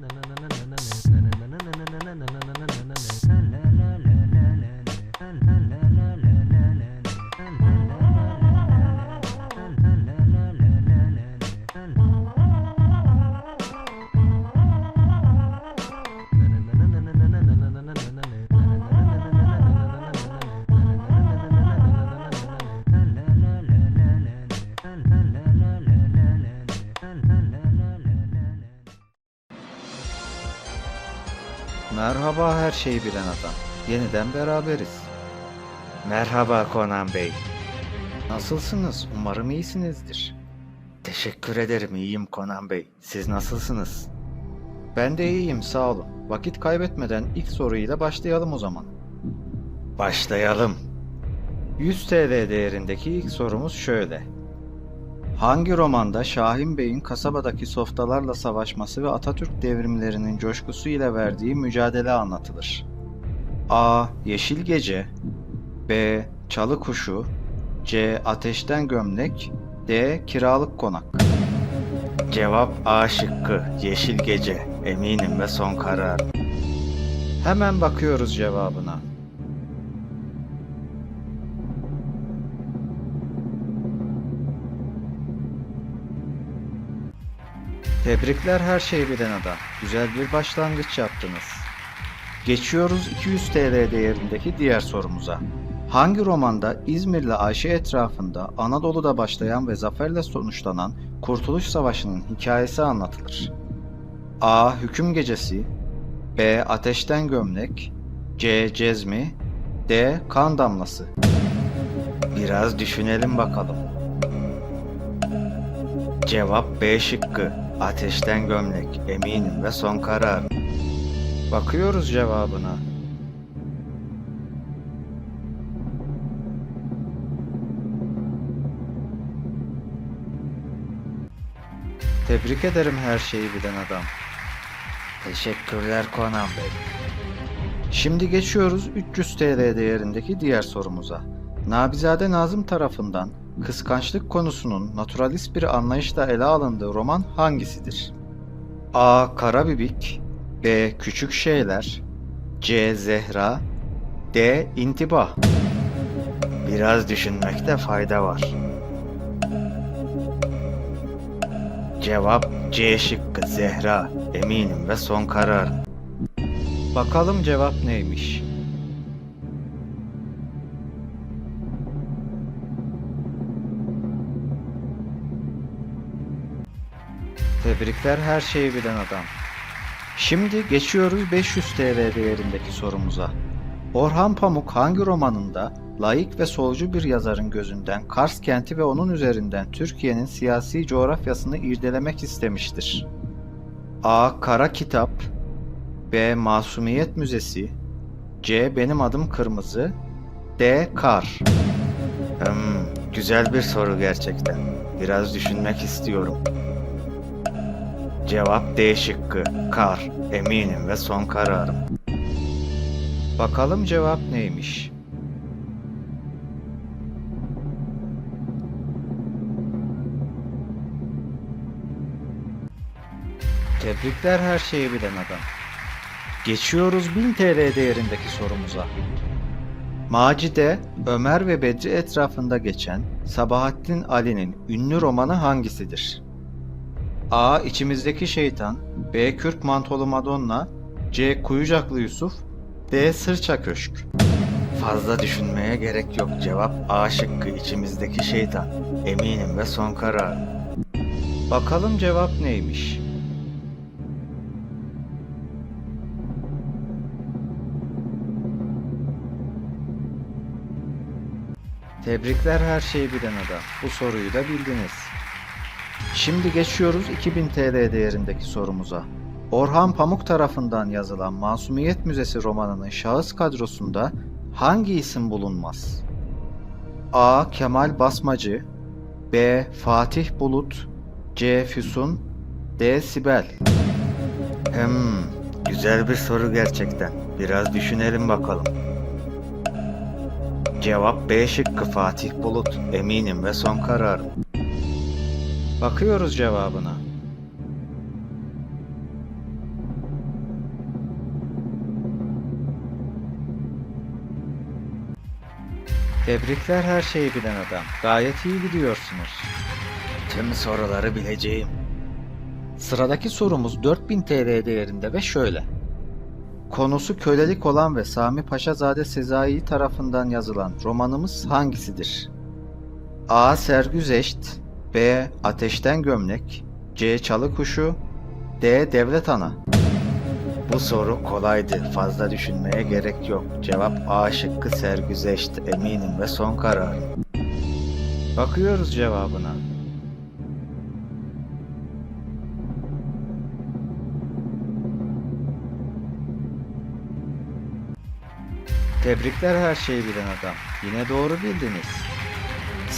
na na na Merhaba her şeyi bilen adam. Yeniden beraberiz. Merhaba Conan Bey. Nasılsınız? Umarım iyisinizdir. Teşekkür ederim iyiyim Conan Bey. Siz nasılsınız? Ben de iyiyim sağ olun. Vakit kaybetmeden ilk soruyla başlayalım o zaman. Başlayalım. 100 TL değerindeki ilk sorumuz şöyle. Hangi romanda Şahin Bey'in kasabadaki softalarla savaşması ve Atatürk devrimlerinin coşkusu ile verdiği mücadele anlatılır? A. Yeşil Gece B. Çalı Kuşu C. Ateşten Gömlek D. Kiralık Konak Cevap A şıkkı. Yeşil Gece. Eminim ve son karar. Hemen bakıyoruz cevabına. Tebrikler her şeyi bilen adam. Güzel bir başlangıç yaptınız. Geçiyoruz 200 TL değerindeki diğer sorumuza. Hangi romanda İzmirli Ayşe etrafında Anadolu'da başlayan ve zaferle sonuçlanan Kurtuluş Savaşı'nın hikayesi anlatılır? A. Hüküm Gecesi B. Ateşten Gömlek C. Cezmi D. Kan Damlası Biraz düşünelim bakalım. Cevap B şıkkı. Ateşten gömlek. Eminim ve son karar. Bakıyoruz cevabına. Tebrik ederim her şeyi bilen adam. Teşekkürler Conan Bey. Şimdi geçiyoruz 300 TL değerindeki diğer sorumuza. Nabizade Nazım tarafından kıskançlık konusunun naturalist bir anlayışla ele alındığı roman hangisidir? A. Karabibik B. Küçük Şeyler C. Zehra D. İntibah Biraz düşünmekte fayda var. Cevap C şıkkı Zehra. Eminim ve son karar. Bakalım cevap neymiş? Tebrikler her şeyi bilen adam. Şimdi geçiyoruz 500 TL değerindeki sorumuza. Orhan Pamuk hangi romanında laik ve solcu bir yazarın gözünden Kars kenti ve onun üzerinden Türkiye'nin siyasi coğrafyasını irdelemek istemiştir? A. Kara Kitap B. Masumiyet Müzesi C. Benim Adım Kırmızı D. Kar Hmm, güzel bir soru gerçekten. Biraz düşünmek istiyorum. Cevap D şıkkı. Kar. Eminim ve son kararım. Bakalım cevap neymiş? Tebrikler her şeyi bilen adam. Geçiyoruz 1000 TL değerindeki sorumuza. Macide, Ömer ve Bedri etrafında geçen Sabahattin Ali'nin ünlü romanı hangisidir? A. İçimizdeki Şeytan B. Kürk Mantolu Madonna C. Kuyucaklı Yusuf D. Sırça Köşk Fazla düşünmeye gerek yok. Cevap A şıkkı içimizdeki şeytan. Eminim ve son karar. Bakalım cevap neymiş? Tebrikler her şeyi bilen adam. Bu soruyu da bildiniz. Şimdi geçiyoruz 2000 TL değerindeki sorumuza. Orhan Pamuk tarafından yazılan Masumiyet Müzesi romanının şahıs kadrosunda hangi isim bulunmaz? A. Kemal Basmacı B. Fatih Bulut C. Füsun D. Sibel Hmm, güzel bir soru gerçekten. Biraz düşünelim bakalım. Cevap B şıkkı Fatih Bulut. Eminim ve son kararım. Bakıyoruz cevabına. Tebrikler her şeyi bilen adam. Gayet iyi gidiyorsunuz. Tüm soruları bileceğim. Sıradaki sorumuz 4000 TL değerinde ve şöyle. Konusu kölelik olan ve Sami Paşazade Sezai tarafından yazılan romanımız hangisidir? A. Sergüzeşt B. Ateşten Gömlek C. Çalı Kuşu D. Devlet Ana Bu soru kolaydı. Fazla düşünmeye gerek yok. Cevap A şıkkı Sergüzeşt. Eminim ve son kararım. Bakıyoruz cevabına. Tebrikler her şeyi bilen adam. Yine doğru bildiniz.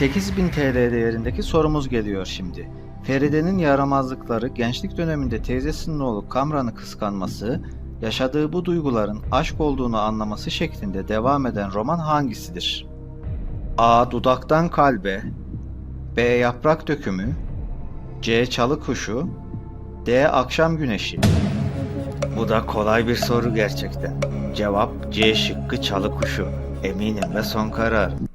8000 TL değerindeki sorumuz geliyor şimdi. Feride'nin yaramazlıkları, gençlik döneminde teyzesinin oğlu Kamran'ı kıskanması, yaşadığı bu duyguların aşk olduğunu anlaması şeklinde devam eden roman hangisidir? A. Dudaktan Kalbe B. Yaprak Dökümü C. Çalı Kuşu D. Akşam Güneşi Bu da kolay bir soru gerçekten. Cevap C şıkkı Çalı Kuşu. Eminim ve son karar.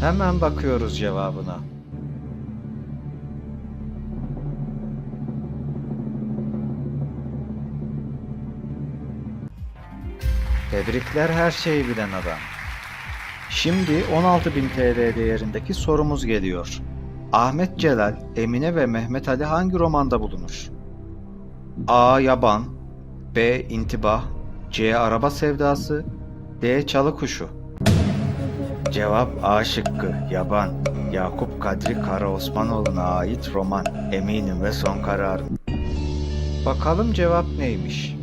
Hemen bakıyoruz cevabına. Tebrikler her şeyi bilen adam. Şimdi 16.000 TL değerindeki sorumuz geliyor. Ahmet Celal, Emine ve Mehmet Ali hangi romanda bulunur? A. Yaban B. İntibah C. Araba Sevdası D. Çalı Kuşu Cevap A şıkkı. Yaban. Yakup Kadri Karaosmanoğlu'na ait roman. Eminim ve son kararım. Bakalım cevap neymiş?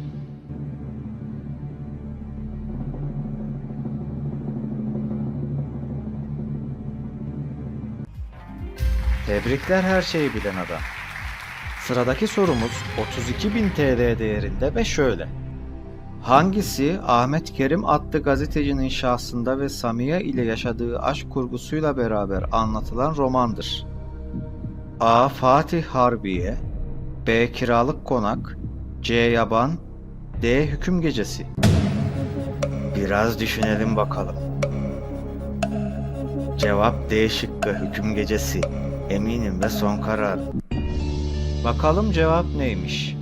Tebrikler her şeyi bilen adam. Sıradaki sorumuz 32.000 TL değerinde ve şöyle. Hangisi Ahmet Kerim adlı gazetecinin şahsında ve Samiye ile yaşadığı aşk kurgusuyla beraber anlatılan romandır? A. Fatih Harbiye B. Kiralık Konak C. Yaban D. Hüküm Gecesi Biraz düşünelim bakalım. Cevap D şıkkı Hüküm Gecesi. Eminim ve son karar. Bakalım cevap neymiş?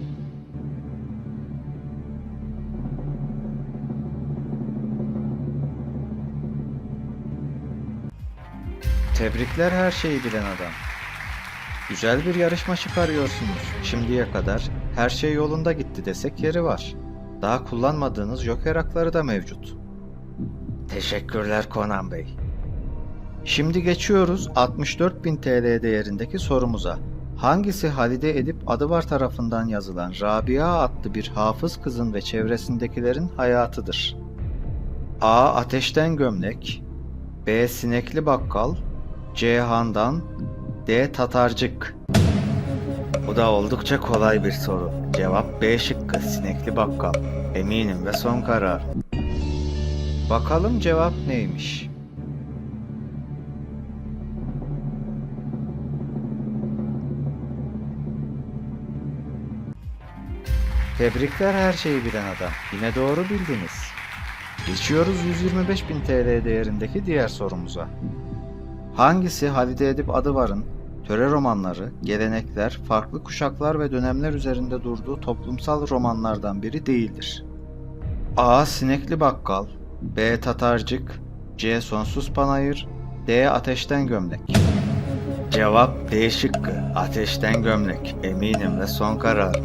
Tebrikler her şeyi bilen adam. Güzel bir yarışma çıkarıyorsunuz. Şimdiye kadar her şey yolunda gitti desek yeri var. Daha kullanmadığınız joker hakları da mevcut. Teşekkürler Konan Bey. Şimdi geçiyoruz 64.000 TL değerindeki sorumuza. Hangisi Halide Edip Adıvar tarafından yazılan Rabia adlı bir hafız kızın ve çevresindekilerin hayatıdır? A. Ateşten Gömlek B. Sinekli Bakkal C. Handan D. Tatarcık Bu da oldukça kolay bir soru. Cevap B şıkkı Sinekli Bakkal. Eminim ve son karar. Bakalım cevap neymiş? Tebrikler her şeyi bilen adam. Yine doğru bildiniz. Geçiyoruz 125.000 TL değerindeki diğer sorumuza. Hangisi Halide Edip Adıvar'ın töre romanları, gelenekler, farklı kuşaklar ve dönemler üzerinde durduğu toplumsal romanlardan biri değildir? A. Sinekli Bakkal B. Tatarcık C. Sonsuz Panayır D. Ateşten Gömlek Cevap D şıkkı. Ateşten Gömlek. Eminim ve son karar.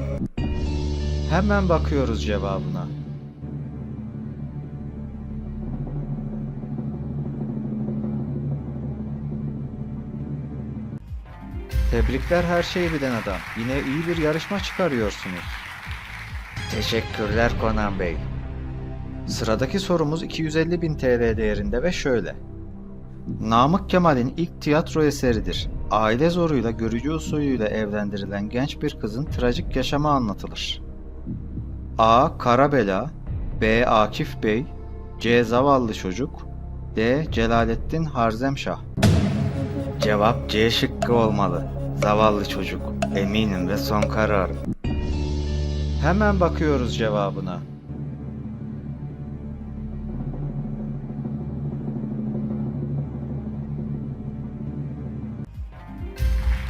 Hemen bakıyoruz cevabına. Tebrikler her şeyi bilen adam. Yine iyi bir yarışma çıkarıyorsunuz. Teşekkürler Konan Bey. Sıradaki sorumuz 250 bin TL değerinde ve şöyle. Namık Kemal'in ilk tiyatro eseridir. Aile zoruyla görücü usulüyle evlendirilen genç bir kızın trajik yaşamı anlatılır. A. Karabela B. Akif Bey C. Zavallı Çocuk D. Celalettin Harzemşah Cevap C şıkkı olmalı. Zavallı çocuk. Eminim ve son karar. Hemen bakıyoruz cevabına.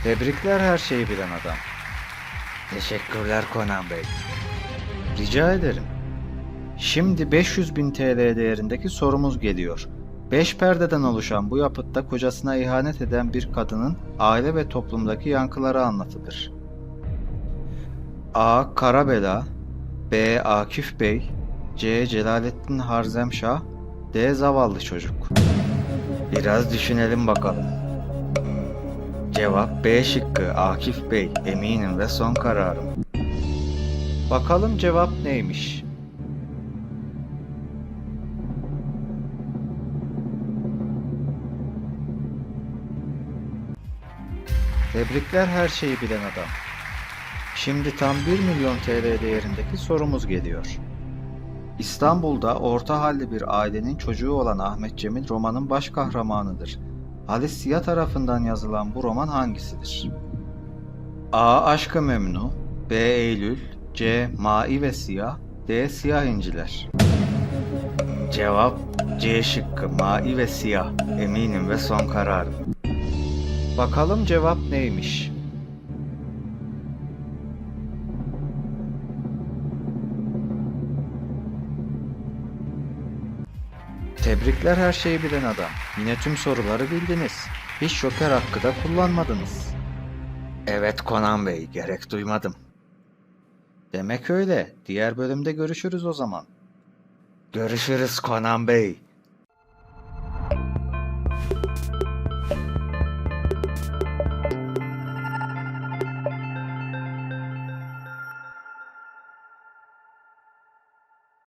Tebrikler her şeyi bilen adam. Teşekkürler Conan Bey. Rica ederim. Şimdi 500 bin TL değerindeki sorumuz geliyor. 5 perdeden oluşan bu yapıtta kocasına ihanet eden bir kadının aile ve toplumdaki yankıları anlatılır. A. Karabela B. Akif Bey C. Celalettin Harzemşah D. Zavallı Çocuk Biraz düşünelim bakalım. Cevap B şıkkı Akif Bey eminim ve son kararım. Bakalım cevap neymiş? Tebrikler her şeyi bilen adam. Şimdi tam 1 milyon TL değerindeki sorumuz geliyor. İstanbul'da orta halli bir ailenin çocuğu olan Ahmet Cemil romanın baş kahramanıdır. Halis Ziya tarafından yazılan bu roman hangisidir? A. Aşkı Memnu B. Eylül C. Mai ve Siyah D. Siyah İnciler Cevap C şıkkı Mai ve Siyah eminim ve son kararım. Bakalım cevap neymiş? Tebrikler her şeyi bilen adam. Yine tüm soruları bildiniz. Hiç joker hakkı da kullanmadınız. Evet Conan Bey, gerek duymadım. Demek öyle. Diğer bölümde görüşürüz o zaman. Görüşürüz Conan Bey.